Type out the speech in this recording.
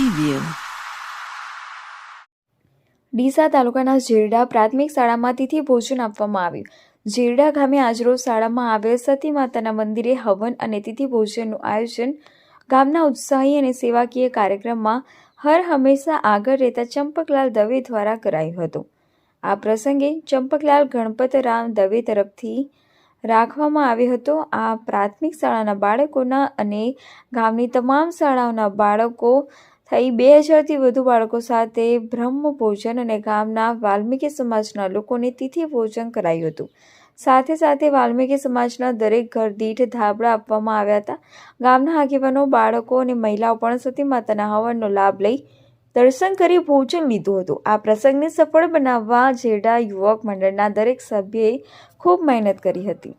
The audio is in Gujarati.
રિવ્યુ ડીસા તાલુકાના જીરડા પ્રાથમિક શાળામાં તિથિ ભોજન આપવામાં આવ્યું. જીરડા ગામે આજરોજ શાળામાં આવેલ સતી માતાના મંદિરે હવન અને તિથિ ભોજનનું આયોજન ગામના ઉત્સાહી અને સેવાકીય કાર્યક્રમમાં હર હંમેશા આગળ રહેતા ચંપકલાલ દવે દ્વારા કરાયું હતું. આ પ્રસંગે ચંપકલાલ ગણપતરામ દવે તરફથી રાખવામાં આવ્યો હતો. આ પ્રાથમિક શાળાના બાળકોના અને ગામની તમામ શાળાઓના બાળકો થઈ બે હજારથી વધુ બાળકો સાથે બ્રહ્મ ભોજન અને ગામના વાલ્મીકી સમાજના લોકોને તિથિ ભોજન કરાયું હતું. સાથે સાથે વાલ્મીકી સમાજના દરેક ઘર દીઠ ધાબળા આપવામાં આવ્યા હતા. ગામના આગેવાનો, બાળકો અને મહિલાઓ પણ માતાના હવનનો લાભ લઈ દર્શન કરી ભોજન લીધું હતું. આ પ્રસંગને સફળ બનાવવા જેડા યુવક મંડળના દરેક સભ્યએ ખૂબ મહેનત કરી હતી.